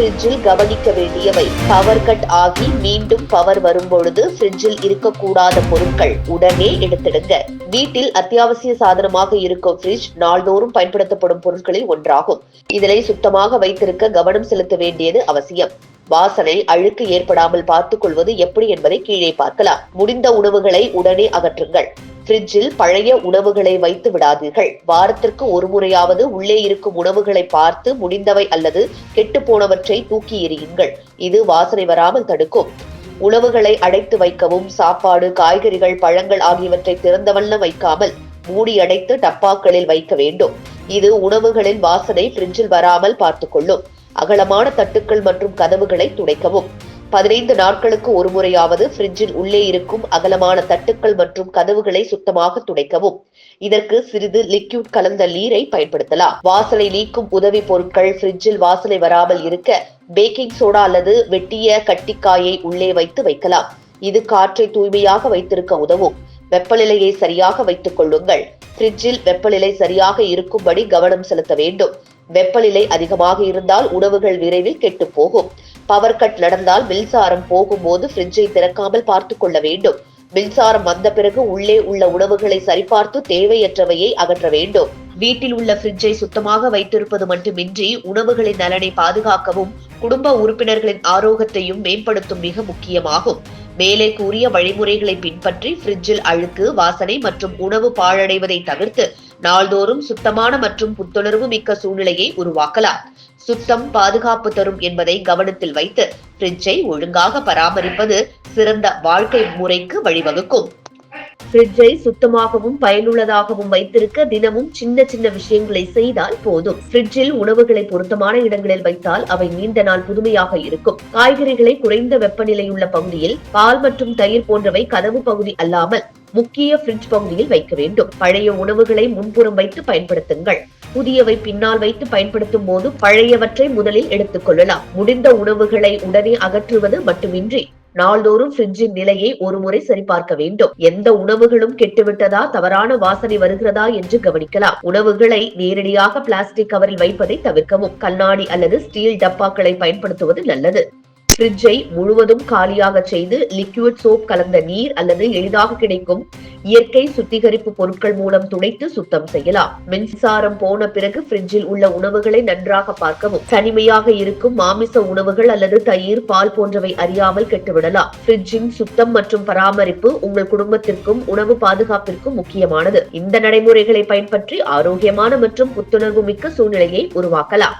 ஃப்ரிட்ஜில் கவனிக்க வேண்டியவை. பவர் கட் ஆகி மீண்டும் பவர் வரும்பொழுது ஃப்ரிட்ஜில் இருக்கக்கூடாத பொருட்கள் உடனே எடுத்திடுங்க. வீட்டில் அத்தியாவசிய சாதனமாக இருக்கும் ஃப்ரிட்ஜ் நாள்தோறும் பயன்படுத்தப்படும் பொருட்களில் ஒன்றாகும். இதனை சுத்தமாக வைத்திருக்க கவனம் செலுத்த வேண்டியது அவசியம். வாசனை அழுக்கு ஏற்படாமல் பார்த்துக் கொள்வது எப்படி என்பதை கீழே பார்க்கலாம். முடிந்த உணவுகளை உடனே அகற்றுங்கள். ஃப்ரிட்ஜில் பழைய உணவுகளை வைத்து விடாதீர்கள். வாரத்திற்கு ஒரு முறையாவது உள்ளே இருக்கும் உணவுகளை பார்த்து முடிந்தவை அல்லது கெட்டு போனவற்றை தூக்கி எறியுங்கள். இது வாசனை வராமல் தடுக்கும். உணவுகளை அடைத்து வைக்கவும் சாப்பாடு காய்கறிகள் பழங்கள் ஆகியவற்றை திறந்த வைக்காமல் மூடி அடைத்து டப்பாக்களில் வைக்க வேண்டும். இது உணவுகளின் வாசனை ஃப்ரிட்ஜில் வராமல் பார்த்துக்கொள்ளும் அகலமான தட்டுக்கள் மற்றும் கதவுகளை துடைக்கவும். பதினைந்து நாட்களுக்கு ஒரு முறையாவது ஃப்ரிட்ஜில் உள்ளே இருக்கும் அகலமான தட்டுக்கள் மற்றும் கதவுகளை சுத்தமாக துடைக்கவும். இதற்கு சிறிது லிக்யூட் கலந்த நீரை பயன்படுத்தலாம். வாசலை நீக்கும் உதவி பொருட்கள் ஃப்ரிட்ஜில் வாசலை வராமல் இருக்க பேக்கிங் சோடா அல்லது வெட்டிய கட்டிக்காயை உள்ளே வைத்து வைக்கலாம். இது காற்றை தூய்மையாக வைத்திருக்க உதவும். வெப்பநிலையை சரியாக வைத்துக் கொள்ளுங்கள். பிரிட்ஜில் வெப்பநிலை சரியாக இருக்கும்படி கவனம் செலுத்த வேண்டும். வெப்பநிலை அதிகமாக இருந்தால் உணவுகள் விரைவில் கெட்டுப் போகும். பவர் கட் நடந்தால் மின்சாரம் போகும்போது ஃப்ரிட்ஜை திறக்காமல் பார்த்து கொள்ள வேண்டும். மின்சாரம் வந்த பிறகு உள்ளே உள்ள உணவுகளை சரிபார்த்து தேவையற்றவையை அகற்ற வேண்டும். வீட்டில் உள்ள ஃப்ரிட்ஜை சுத்தமாக வைத்திருப்பது மட்டுமின்றி உணவுகளின் நலனை பாதுகாக்கவும் குடும்ப உறுப்பினர்களின் ஆரோக்கியத்தையும் மேம்படுத்தும் மிக முக்கியமாகும். மேலே கூறிய வழிமுறைகளை பின்பற்றி ஃப்ரிட்ஜில் அழுக்கு வாசனை மற்றும் உணவு பாழடைவதை தவிர்த்து நாள்தோறும் சுத்தமான மற்றும் புத்துணர்வு மிக்க சூழ்நிலையை உருவாக்கலாம். சுத்தம் பாதுகாப்பு தரும் என்பதை கவனத்தில் வைத்து பிரிட்ஜை ஒழுங்காக பராமரிப்பது சிறந்த வாழ்க்கை முறைக்கு வழிவகுக்கும். பிரிட்ஜை சுத்தமாகவும் பயனுள்ளதாகவும் வைத்திருக்க தினமும் சின்ன சின்ன விஷயங்களை செய்தால் போதும். பிரிட்ஜில் உணவுகளை பொருத்தமான இடங்களில் வைத்தால் அவை நீண்ட நாள் புதுமையாக இருக்கும். காய்கறிகளை குறைந்த வெப்பநிலையுள்ள பகுதியில் பால் மற்றும் தயிர் போன்றவை கதவு பகுதி அல்லாமல் முக்கிய பிரிட்ஜ் பகுதியில் வைக்க வேண்டும். பழைய உணவுகளை முன்புறம் வைத்து பயன்படுத்துங்கள். புதியவை பின்னால் வைத்து பயன்படுத்தும் போது பழையவற்றை முதலில் எடுத்துக் கொள்ளலாம். முடிந்த உணவுகளை உடனே அகற்றுவது மட்டுமின்றி நாள்தோறும் பிரிட்ஜின் நிலையை ஒருமுறை சரிபார்க்க வேண்டும். எந்த உணவுகளும் கெட்டுவிட்டதா தவறான வாசனை வருகிறதா என்று கவனிக்கலாம். உணவுகளை நேரடியாக பிளாஸ்டிக் கவரில் வைப்பதை தவிர்க்கவும். கண்ணாடி அல்லது ஸ்டீல் டப்பாக்களை பயன்படுத்துவது நல்லது. ஃப்ரிட்ஜை முழுவதும் காலியாக செய்து லிக்யூட் சோப் கலந்த நீர் அல்லது எளிதாக கிடைக்கும் இயற்கை சுத்திகரிப்பு பொருட்கள் மூலம் துடைத்து சுத்தம் செய்யலாம். மின்சாரம் போன பிறகு ஃப்ரிட்ஜில் உள்ள உணவுகளை நன்றாக பார்க்கவும் தனிமையாக இருக்கும் மாமிச உணவுகள் அல்லது தயிர் பால் போன்றவை அறியாமல் கெட்டுவிடலாம். ஃப்ரிட்ஜின் சுத்தம் மற்றும் பராமரிப்பு உங்கள் குடும்பத்திற்கும் உணவு பாதுகாப்பிற்கும் முக்கியமானது. இந்த நடைமுறைகளை பயன்பற்றி ஆரோக்கியமான மற்றும் புத்துணர்வு மிக்க சூழ்நிலையை உருவாக்கலாம்.